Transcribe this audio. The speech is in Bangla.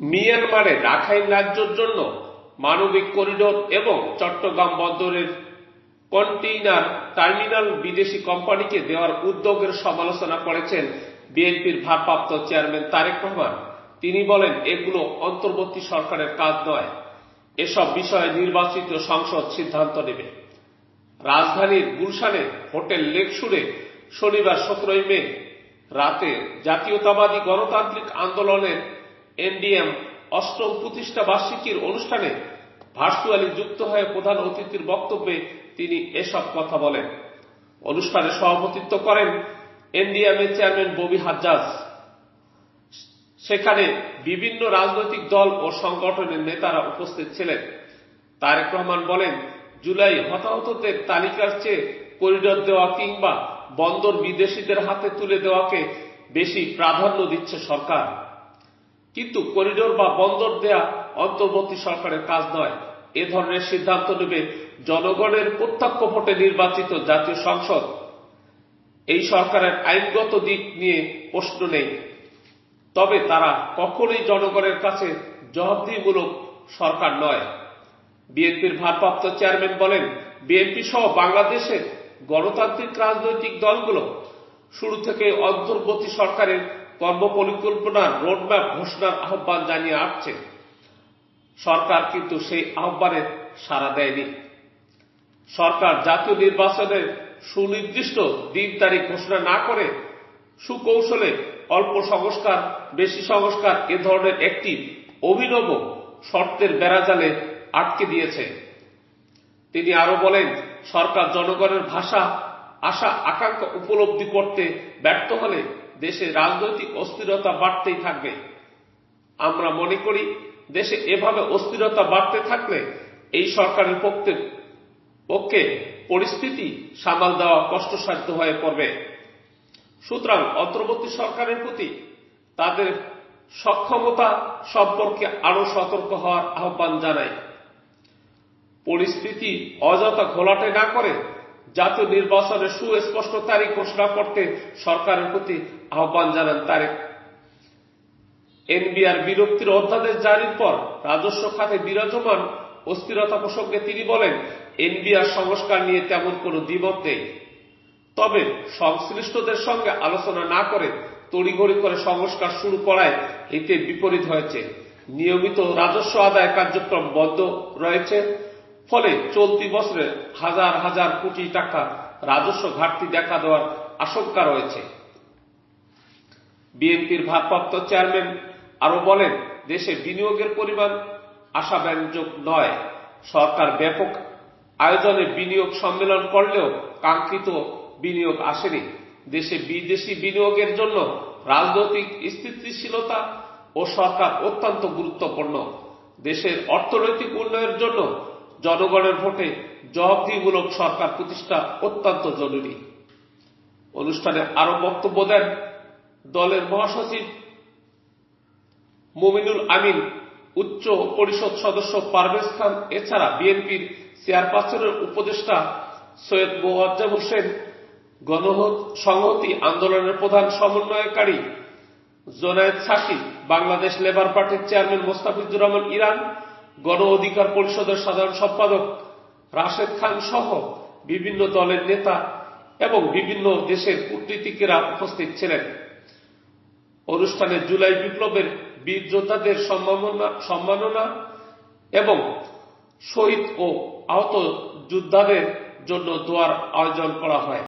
মিয়ানমারে রাখাইন রাজ্যের জন্য মানবিক করিডোর এবং চট্টগ্রাম বন্দরের কন্টেইনার টার্মিনাল বিদেশি কোম্পানিকে দেওয়ার উদ্যোগের সমালোচনা করেছেন বিএনপির ভারপ্রাপ্ত চেয়ারম্যান তারেক রহমান। তিনি বলেন, এগুলো অন্তর্বর্তী সরকারের কাজ নয়। এসব বিষয়ে নির্বাচিত সংসদ সিদ্ধান্ত নেবে। রাজধানীর গুলশানে হোটেল লেকশুরে শনিবার সতেরোই মে রাতে জাতীয়তাবাদী গণতান্ত্রিক আন্দোলনের এনডিএম অষ্টম প্রতিষ্ঠা বার্ষিকীর অনুষ্ঠানে ভার্চুয়ালি যুক্ত হয়ে প্রধান অতিথির বক্তব্যে তিনি এসব কথা বলেন। অনুষ্ঠানে সভাপতিত্ব করেন এনডিএম এর চেয়ারম্যান ববি হাজ্জাজ। সেখানে বিভিন্ন রাজনৈতিক দল ও সংগঠনের নেতারা উপস্থিত ছিলেন। তারেক রহমান বলেন, জুলাই হতাহতদের তালিকার চেয়ে করিডর দেওয়া কিংবা বন্দর বিদেশিদের হাতে তুলে দেওয়াকে বেশি প্রাধান্য দিচ্ছে সরকার। কিন্তু করিডোর বা বন্দর দেয়া অন্তর্বর্তী সরকারের কাজ নয়। এ ধরনের সিদ্ধান্ত নেবে জনগণের প্রত্যক্ষ ভোটে নির্বাচিত জাতীয় সংসদ। এই সরকারের আইনগত দিক নিয়ে প্রশ্ন নেই। তবে তারা কখনোই জনগণের কাছে জবাবদিহিমূলক সরকার নয়। বিএনপির ভারপ্রাপ্ত চেয়ারম্যান বলেন, বিএনপি সহ বাংলাদেশের গণতান্ত্রিক রাজনৈতিক দলগুলো শুরু থেকে অন্তর্বর্তী সরকারের কর্মপরিকল্পনার রোডম্যাপ ঘোষণার আহ্বান জানিয়ে আসছে। সরকার কিন্তু সেই আহ্বানে সাড়া দেয়নি। সরকার জাতীয় নির্বাচনের সুনির্দিষ্ট দিন তারিখ ঘোষণা না করে সুকৌশলে অল্প সংস্কার, বেশি সংস্কার এ ধরনের একটি অভিনব শর্তের বেড়াজালে আটকে দিয়েছে। তিনি আরও বলেন, সরকার জনগণের ভাষা, আশা, আকাঙ্ক্ষা উপলব্ধি করতে ব্যর্থ হলে দেশে রাজনৈতিক অস্থিরতা বাড়তেই থাকবে। আমরা মনে করি, দেশে এভাবে অস্থিরতা বাড়তে থাকলে এই সরকারের পক্ষে পক্ষে পরিস্থিতি সামাল দেওয়া কষ্টসাধ্য হয়ে পড়বে। সুতরাং অন্তর্বর্তী সরকারের প্রতি তাদের সক্ষমতা সম্পর্কে আরও সতর্ক হওয়ার আহ্বান জানাই। পরিস্থিতি অযথা ঘোলাটে না করে জাতীয় নির্বাচনের সুস্পষ্ট তারিখ ঘোষণা করতে সরকারের প্রতি আহ্বান জানান তারেক। এনবিআর বিরক্তির অধ্যাদেশ জারির পর রাজস্ব খাতে বিরাজমান অস্থিরতা প্রসঙ্গে তিনি বলেন, এনবিআর সংস্কার নিয়ে তেমন কোনো দ্বিমত নেই। তবে সংশ্লিষ্টদের সঙ্গে আলোচনা না করে তড়িঘড়ি করে সংস্কার শুরু করায় এতে বিপরীত হয়েছে। নিয়মিত রাজস্ব আদায় কার্যক্রম বন্ধ রয়েছে। ফলে চলতি বছরে হাজার হাজার কোটি টাকা রাজস্ব ঘাটতি দেখা দেওয়ার আশঙ্কা রয়েছে। বিএনপির ভারপ্রাপ্ত চেয়ারম্যান আরও বলেন, দেশে বিনিয়োগের পরিমাণ আশাব্যঞ্জক নয়। সরকার ব্যাপক আয়োজনে বিনিয়োগ সম্মেলন করলেও কাঙ্ক্ষিত বিনিয়োগ আসেনি। দেশে বিদেশি বিনিয়োগের জন্য রাজনৈতিক স্থিতিশীলতা ও সরকার অত্যন্ত গুরুত্বপূর্ণ। দেশের অর্থনৈতিক উন্নয়নের জন্য জনগণের ভোটে জবাবদিহিমূলক সরকার প্রতিষ্ঠা অত্যন্ত জরুরি। অনুষ্ঠানে আরও বক্তব্য দেন দলের মহাসচিব মুমিনুল আমিন, উচ্চ পরিষদ সদস্য পারভেজ খান, এছাড়া বিএনপির চেয়ারপারসনের উপদেষ্টা সৈয়দ মোয়াজ্জেম হোসেন গণসংহতি আন্দোলনের প্রধান সমন্বয়কারী জোনায়েদ সাকি বাংলাদেশ লেবার পার্টির চেয়ারম্যান মোস্তাফিজুর রহমান ইরান গণ অধিকার পরিষদের সাধারণ সম্পাদক রাশেদ খান সহ বিভিন্ন দলের নেতা এবং বিভিন্ন দেশের কূটনীতিকেরা উপস্থিত ছিলেন। অনুষ্ঠানে জুলাই বিপ্লবের বীর যোদ্ধাদের সম্মাননা এবং শহীদ ও আহত যোদ্ধাদের জন্য দোয়ার আয়োজন করা হয়।